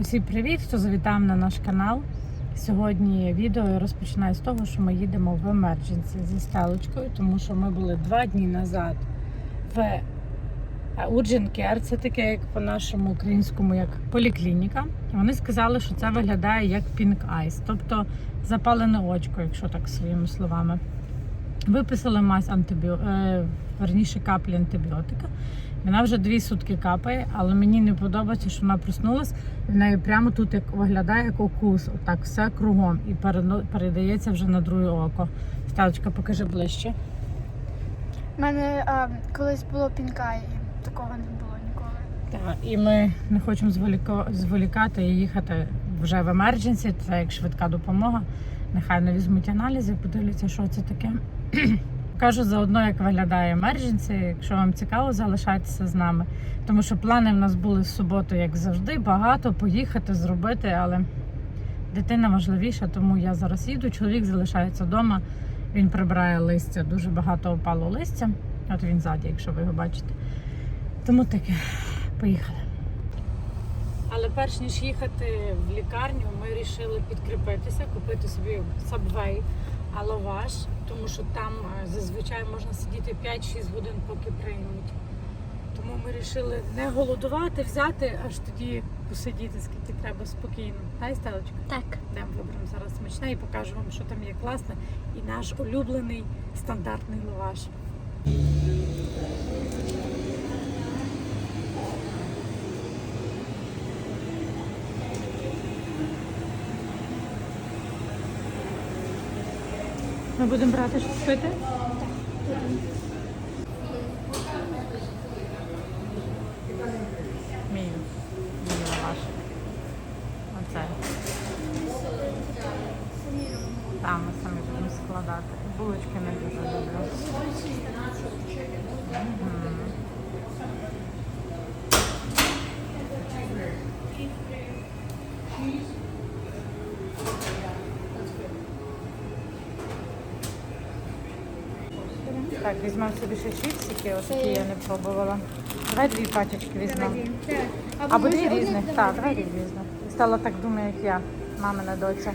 Усім привіт, хто завітав на наш канал. Сьогодні відео я розпочинаю з того, що ми їдемо в емердженсі зі стелочкою, тому що ми були два дні назад в Urgent це таке, як по нашому українському, як поліклініка. Вони сказали, що це виглядає як Pink Eyes, тобто запалене очко, якщо так своїми словами. Виписали мазь антибіо... е, верніше каплі антибіотика. Вона вже дві сутки капає, але мені не подобається, що вона проснулась. В неї прямо тут як виглядає як укус, отак все кругом і передається вже на друге око. Сталочка, покажи ближче. У мене а, колись було пінка, і такого не було ніколи. Так, і ми не хочемо зволікати і їхати вже в емердженсі. Це як швидка допомога. Нехай не візьмуть аналізи, подивляться, що це таке. Кажу заодно, як виглядає емердженсі. Якщо вам цікаво, залишайтеся з нами. Тому що плани в нас були в суботу, як завжди, багато поїхати, зробити, але дитина важливіша, тому я зараз їду. Чоловік залишається вдома. Він прибирає листя, дуже багато опало листя. От він ззаді, якщо ви його бачите. Тому таке, поїхали. Але перш ніж їхати в лікарню, ми вирішили підкріпитися, купити собі Subway, а лаваш, тому що там е, зазвичай можна сидіти 5-6 годин, поки приймуть. Тому ми вирішили не голодувати, взяти, аж тоді посидіти, скільки треба спокійно. Тай, Стелочка? Так. Йдемо виберемо зараз смачне і покажу вам, що там є класне. І наш улюблений стандартний лаваш. Ми будемо брати щось пити? Мій. Мій лаваш. Оце. Там ми самі будемо складати. Булочки не дуже люблю. Мгм. Так, візьмемо собі ще чіпсики, ось такі я не пробувала. Давай дві пачечки візьмемо. Або дві різних. Так, давай дві різних. Стала так думаю, як я, мамина доця.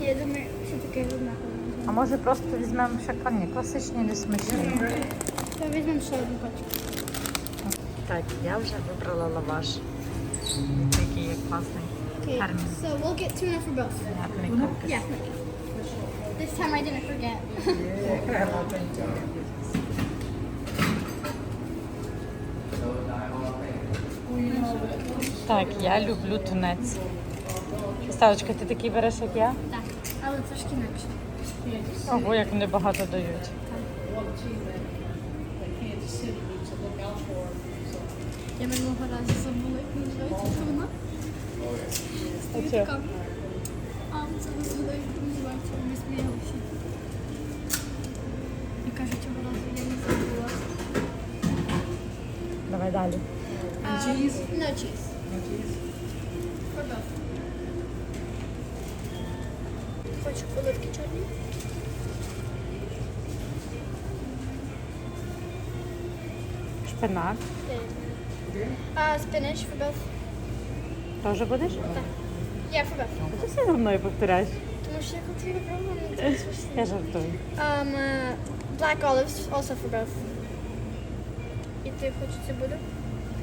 Я думаю, що таке однаково. А може просто візьмемо ще ні, класичні, не смачні. Візьмемо ще одну пачку. Так, я вже вибрала лаваш. Який є класний. Okay, so we'll get tuna for both. Куркис. Yeah. This time I didn't forget. Так, я люблю тунець. Ставочка, ти такий береш, як я? Так, але трошки інакше. Ого, як вони багато дають. Я минулого разу забула, як називається туна. Стою така. А, це не згадаю, як називається. Ми сміялися. І кажуть, цього разу я не забула. Давай далі. No cheese. Хочу оливки чорні. Шпинат. Spinach for both. Теж будеш? Yeah, for both. Ти все за мною повторяєш. Тому що я хотіла пробувати. Я жартую. Um, uh, black olives also for both. І ти хочеш цибулю?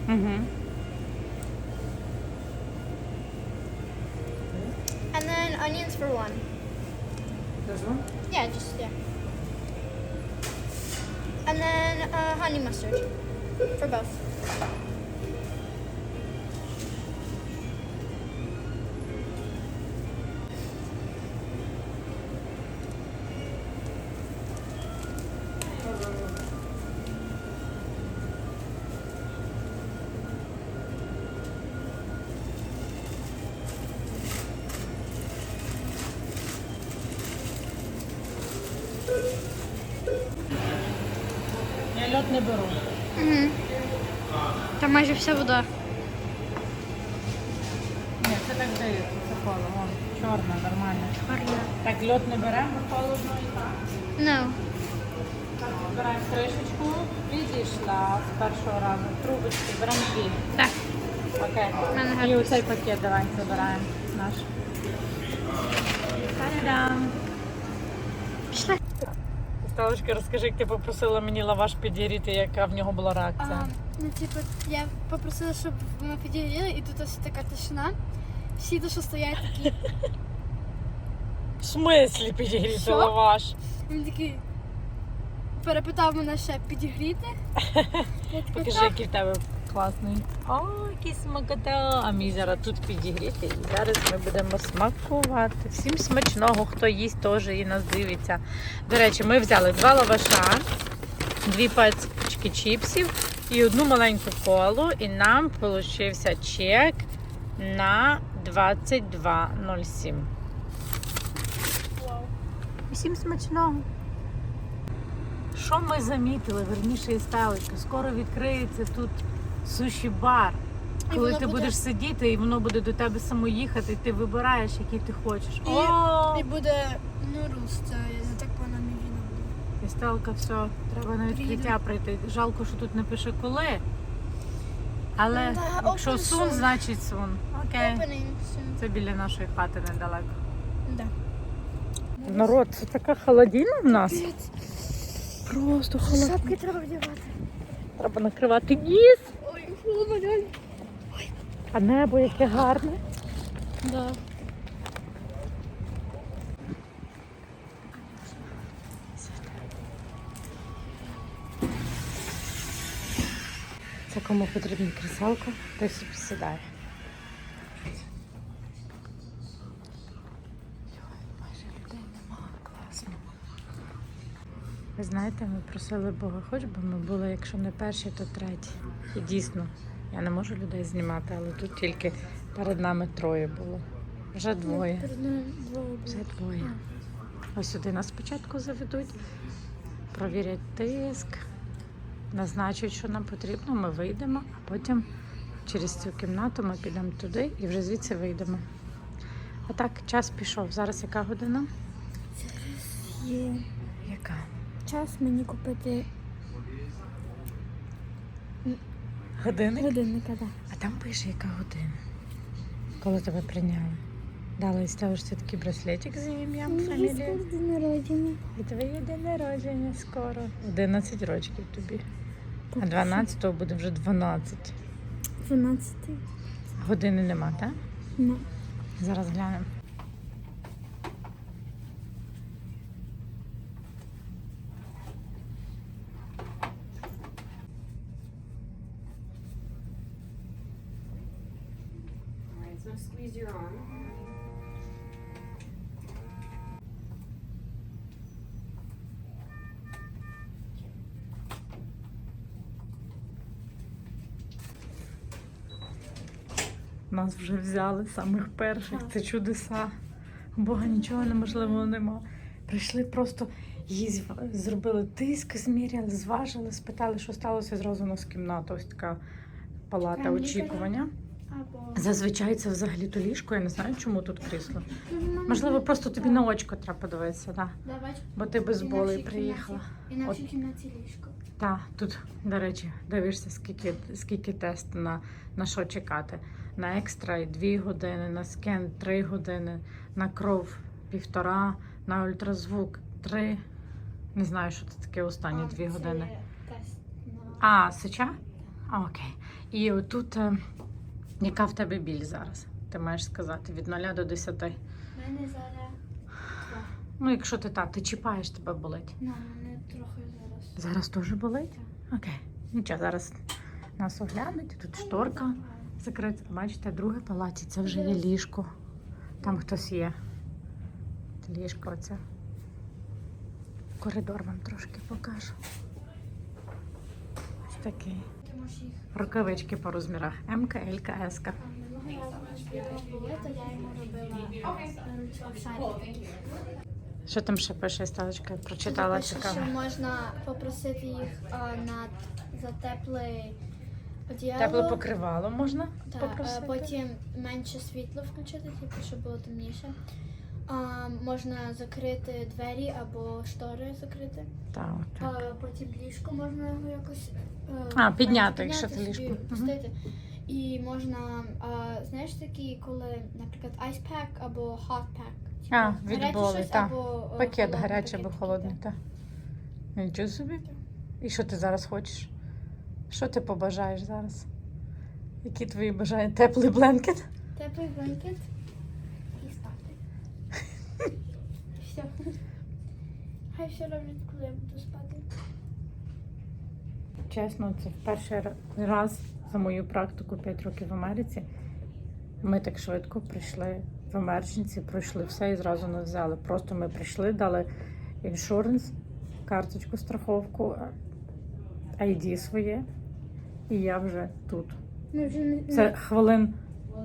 Угу. And then onions for one. There's one? Yeah, just yeah. And then uh, honey mustard for both. Не беру. Угу. Там майже вся вода. Ні, це так дається, це коло. Вон, чорна, нормально. Гарно. Так, льот не беремо, холодно і так. No. Збираємо кришечку, відійшла з першого разу. Трубочки, беремо дві. Так. Окей. Мене І гарний. оцей пакет давай забираємо наш. Та-дам! Пішли. Сталочка, розкажи, як ти попросила мені лаваш підігріти, яка в нього була реакція. А, ну, типу, я попросила, щоб ми підігріли, і тут ось така тишина. Всі то, стоять такі. В смислі підігріти Що? лаваш? Він такий перепитав мене ще підігріти. Я така, Покажи, «Так». який в тебе класний. О, який смакота. А мій зараз тут підігріти. І зараз ми будемо смакувати. Всім смачного, хто їсть теж і нас дивиться. До речі, ми взяли два лаваша, дві пачки чіпсів і одну маленьку колу. І нам получився чек на 22,07. Вау. Всім смачного. Що ми замітили, верніше і сталечка, скоро відкриється тут суші-бар. Коли ти будеш сидіти і воно буде до тебе само їхати, і ти вибираєш, який ти хочеш. І- О! І буде нурус, це я так віно буде. І сталка, все, треба на відкриття прийти. Жалко, що тут не пише коли. Але Да, якщо сун, soon. значить сун. Окей. Це біля нашої хати недалеко. Да. Народ, це така холодина в нас. Просто Шапки треба вдягати. Треба накривати ніс. Ой, холодно, реально. А небо яке гарне. Да. Це кому потрібна кріселка, той собі сідає. Майже людей нема, класно. Ви знаєте, ми просили Бога, хоч би ми були, якщо не перші, то треті. І дійсно, я не можу людей знімати, але тут тільки перед нами троє було. Вже двоє. Вже двоє. Ось сюди нас спочатку заведуть, провірять тиск, назначать, що нам потрібно, ми вийдемо, а потім через цю кімнату ми підемо туди і вже звідси вийдемо. А так, час пішов. Зараз яка година? Є Яка? час мені купити Годинник? годинника, да. А там пише, яка година. Коли тебе прийняли. Дали ставиш це такий браслетик з ім'ям, фамілією. день народження. І твоє день народження скоро. 11 років тобі. А 12-го буде вже 12. 12. Години нема, так? Ну. Зараз глянемо. All right, so squeeze your arm. Нас вже взяли самих перших. Це чудеса. Бога нічого неможливого нема. Прийшли просто зв- зробили тиск, зміряли, зважили, спитали, що сталося, зразу нас кімната. Ось така палата Прям очікування. Або... Зазвичай це взагалі то ліжко. Я не знаю, чому тут крісло. Можливо, просто тобі на очко треба подивитися. Давай. Бо ти без болей приїхала. І на От. всій кімнаті ліжко. Так, тут, до речі, дивишся, скільки, скільки тест на, на що чекати. На екстра 2 години, на скен 3 години, на кров півтора, на ультразвук 3. Не знаю, що це таке останні 2 години. А, сеча? А, окей. І отут, е, яка в тебе біль зараз? Ти маєш сказати від 0 до 10. У мене зараз... Ну, якщо ти так, ти чіпаєш, тебе болить. Ну, мене трохи зараз. Зараз теж болить? Окей. Нічого, зараз нас оглянуть. Тут шторка закрита. Бачите, друге палаті, це вже є ліжко. Там хтось є. Ліжко оце. Коридор вам трошки покажу. Ось такий. Рукавички по розмірах. МК, ЛК, СК. Що там ще пише сталочка? Прочитала цікаво. що можна попросити їх на за одіяло. Тепле покривало можна Так, попросити? потім менше світло включити, типу, щоб було темніше. А, можна закрити двері або штори закрити. Так, А, потім ліжко можна його якось е, А, підняти, підняти якщо це ліжко. Пустити. І можна, а, знаєш, такі, коли, наприклад, ice pack або hot pack. А, Типу, від гаряче боли, так. е, Пакет гарячий або холодний, так. Нічого собі. І що ти зараз хочеш? Що ти побажаєш зараз? Які твої бажання? Теплий бленкет? Теплий бланкет і спати. Все. Хай все роблять, коли я буду спати. Чесно, це перший раз за мою практику 5 років в Америці. Ми так швидко прийшли в емердженці, пройшли все і зразу нас взяли. Просто ми прийшли, дали іншуренс, карточку, страховку, ID своє, і я вже тут. Ми вже не, Це хвилин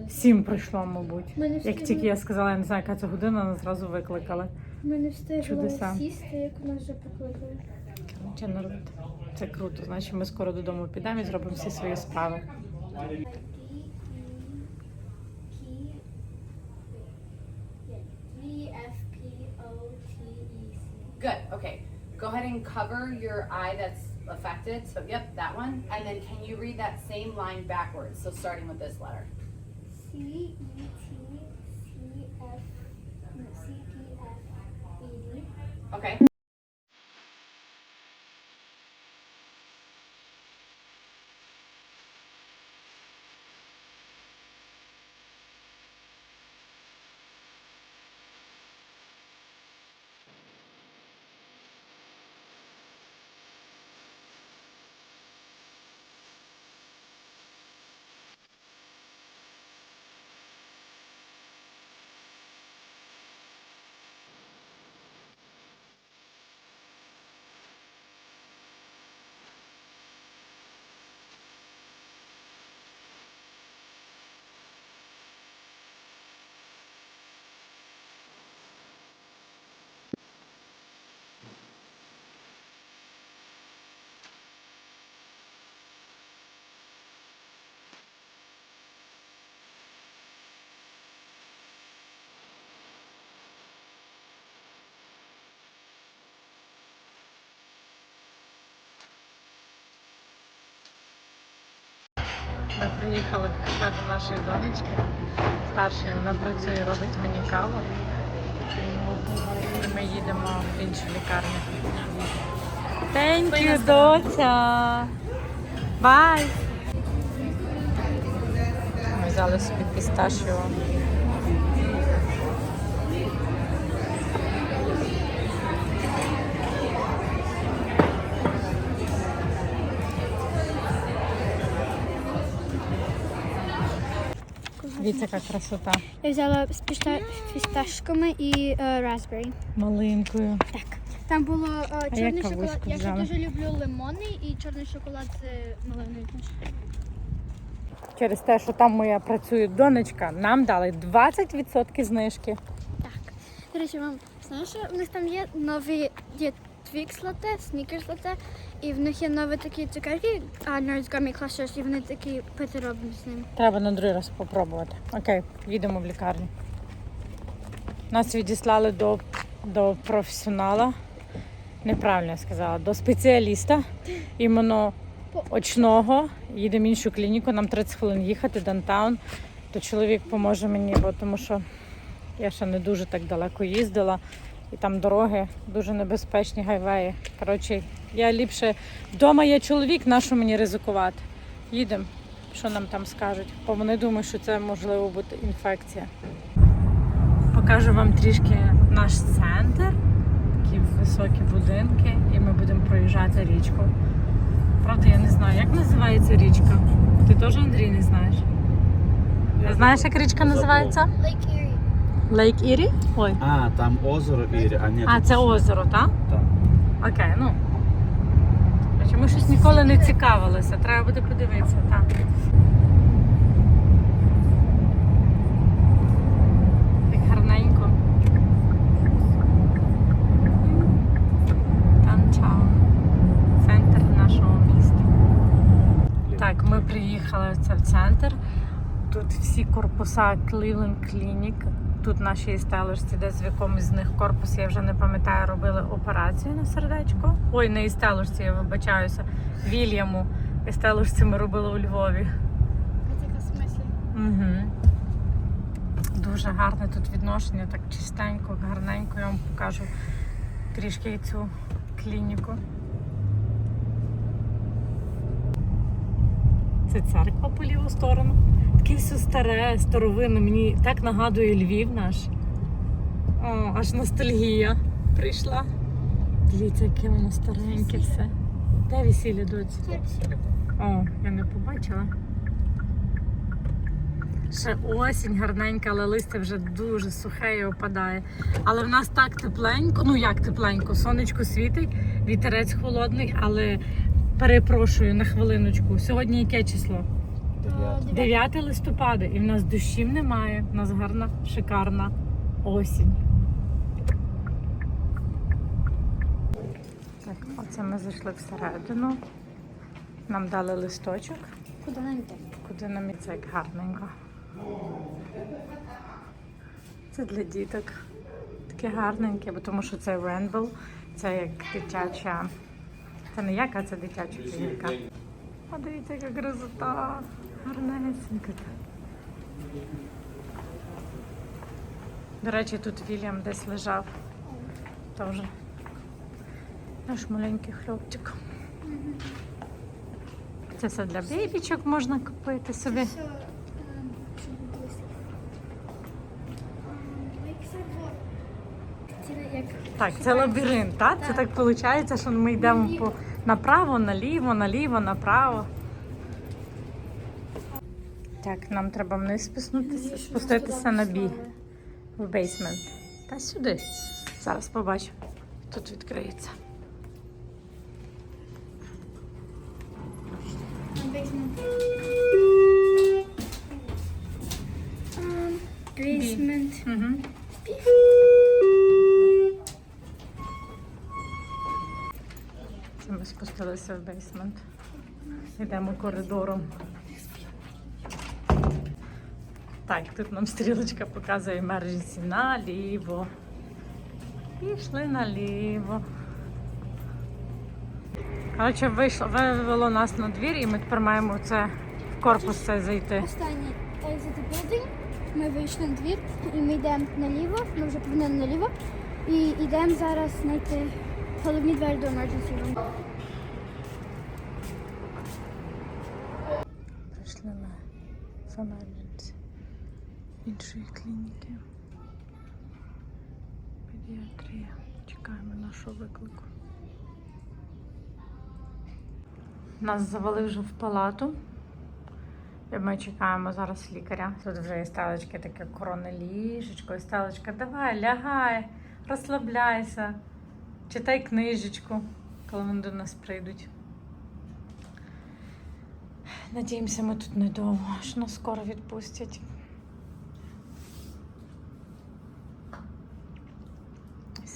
сім пройшло, мабуть. ми не Як встигли, тільки я сказала, я не знаю, яка це година, нас зразу викликали. ми не встигли Чудеса. сісти, як нас вже покликали. Це круто. Значить, ми скоро додому підемо і зробимо всі свої справи. D F P O T E C. Good. Okay. Go ahead and cover your eye that's affected. So, yep, that one. And then can you read that same line backwards? So, starting with this letter. C E T C F no, C P F E D. Okay. Ми приїхали до нашої донечки. Старшої вона працює, робить мені каву. Ми їдемо в іншу лікарню. Thank you, доця! Бай! Ми взяли собі пісташіо. Дивіться, яка красота. Я взяла з піста- фісташками і е, raspberry. Малинкою. Так. Там було е, чорний яка шоколад. Я ще взяла? дуже люблю лимонний і чорний шоколад з малиною. теж. Через те, що там моя працює донечка, нам дали 20% знижки. Так. До речі, вам знаєш, що в них там є нові є Twix лате, Snickers лате, і в них є нові такі цукерки, а Nerds Gummy Clusters, і вони такі пити роблять з ним. Треба на другий раз спробувати. Окей, їдемо в лікарню. Нас відіслали до, до професіонала. Неправильно я сказала, до спеціаліста, іменно очного. Їдемо в іншу клініку, нам 30 хвилин їхати, даунтаун. То чоловік поможе мені, бо тому що я ще не дуже так далеко їздила. І там дороги дуже небезпечні гайвеї. Коротше, я ліпше вдома є чоловік, нащо мені ризикувати? Їдемо що нам там скажуть. Бо вони думають, що це можливо бути інфекція. Покажу вам трішки наш центр, такі високі будинки, і ми будемо проїжджати річку. Правда, я не знаю, як називається річка. Ти теж Андрій не знаєш? Ти знаєш, як річка називається? Lake Erie. Лейк Ірі? Ой. А, там озеро Ірі, а ні. А, це озеро, так? Так. Окей, ну. Короче, Ми щось ніколи не цікавилися. Треба буде подивитися. Так гарненько. Танчаун. Центр нашого міста. Так, ми приїхали в центр. Тут всі корпуса Cleveland Clinic. Тут наші істележці, десь в якомусь з них корпусі, я вже не пам'ятаю, робили операцію на сердечко. Ой, не істележці, я вибачаюся. Вільяму. Істележці ми робили у Львові. Угу. Дуже гарне тут відношення, так чистенько, гарненько. Я вам покажу трішки цю клініку. Це церква по ліву сторону. Таке все старе, старовинне. Мені так нагадує Львів наш. О, аж ностальгія прийшла. Дивіться, яке воно стареньке все. Де весілля доці? О, я не побачила. Ще осінь гарненька, але листя вже дуже сухе і опадає. Але в нас так тепленько, ну як тепленько, сонечко світить, вітерець холодний, але перепрошую на хвилиночку. Сьогодні яке число? 9 листопада, і в нас дощів немає. У нас гарна, шикарна осінь. Так, оце ми зайшли всередину. Нам дали листочок. Куди нам йти? Куди нам це як гарненько. Це для діток. Таке гарненьке, бо тому що це Ренбл, це як дитяча. Це не як, а це дитяча клініка. А дивіться, яка красота. Гарнесенька. До речі, тут Вільям десь лежав. Теж. Наш маленький хлопчик. Це все для бейбічок можна купити собі. Ем. Ем, як Так, це лабіринт, так? Це так виходить, що ми йдемо по направо, наліво, наліво, направо. Так, нам треба вниз спуститися, спуститися на бій в бейсмент. Та сюди. Зараз побачимо. Тут відкриється. Um. Угу. Це ми спустилися в бейсмент. Йдемо коридором. Так, тут нам стрілочка показує emergency наліво. Пішли наліво. Коротше, вийшло, вивело нас на двір і ми тепер маємо це в корпус цей зайти. Останній exit building. Ми вийшли на двір і ми йдемо наліво. Ми вже повернули наліво. І йдемо зараз знайти головні двері до emergency room. Прийшли в emergency іншої клініки. Педіатрія. Чекаємо нашого виклику. Нас завели вже в палату. І ми чекаємо зараз лікаря. Тут вже є стелечки, таке коронне ліжечко, і стелечка, давай, лягай, розслабляйся, читай книжечку, коли вони до нас прийдуть. Надіємося, ми тут недовго, що нас скоро відпустять.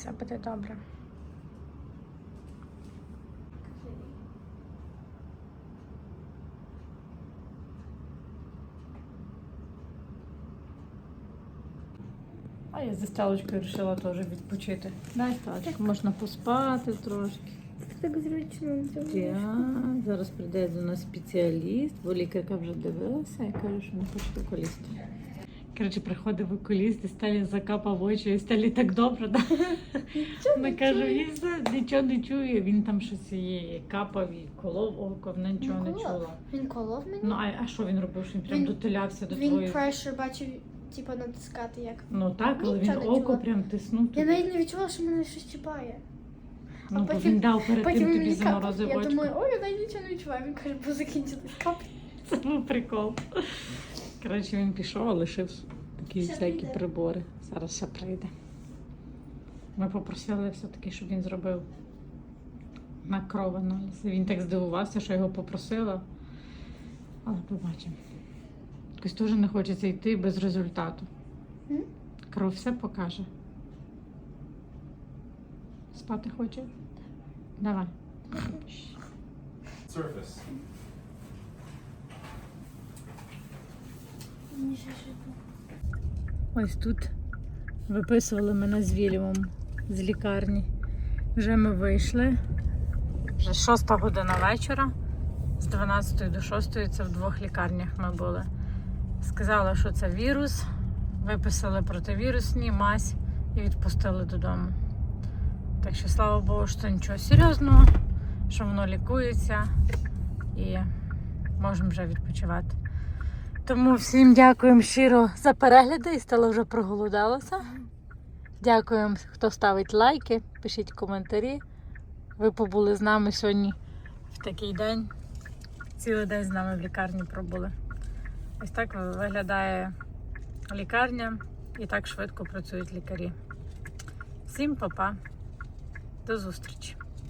Все буде добре. А я зі сталочкою вирішила теж відпочити. Дай сталочку, можна поспати трошки. Так зручно. Так, зараз прийде до нас спеціаліст, бо лікарка вже дивилася і каже, що не хоче окуліста. Коротше, приходив окуліст і Сталі закапав очі, і Сталі так добре, да? Ми кажемо, він нічого не чує. Він там щось її капав і колов око, вона нічого не чула. Він колов мене? Ну, а, а що він робив? Що він прям Він- дотулявся до Він твоєї. pressure бачив, типу, натискати як. Ну так, але він Нічого не око чула. прям тиснув. Я тобі. навіть не відчула, що мене щось чіпає. Ну, бо потім- він дав перед Потім тим він тобі мені капав. заморозив Я очко. думаю, ой, я навіть нічого не відчуваю. Він каже, бо закінчилось кап. Це був прикол. Коротше, він пішов, а лишив такі Ще всякі прийде. прибори. Зараз ще прийде. Ми попросили все-таки, щоб він зробив на кров аналіз. Він так здивувався, що його попросила. Але побачимо. Якось теж не хочеться йти без результату. Кров все покаже. Спати хоче? Давай. Surface. Мені ще щось Ось тут виписували мене з Вільямом з лікарні. Вже ми вийшли. Вже 6 година вечора. З 12 до 6 це в двох лікарнях ми були. Сказала, що це вірус. Виписали противірусні мазь і відпустили додому. Так що, слава Богу, що нічого серйозного, що воно лікується і можемо вже відпочивати. Тому всім дякуємо щиро за перегляди і стало вже проголодалося. Дякуємо, хто ставить лайки, пишіть коментарі. Ви побули з нами сьогодні в такий день. Цілий день з нами в лікарні пробули. Ось так виглядає лікарня і так швидко працюють лікарі. Всім па-па. До зустрічі!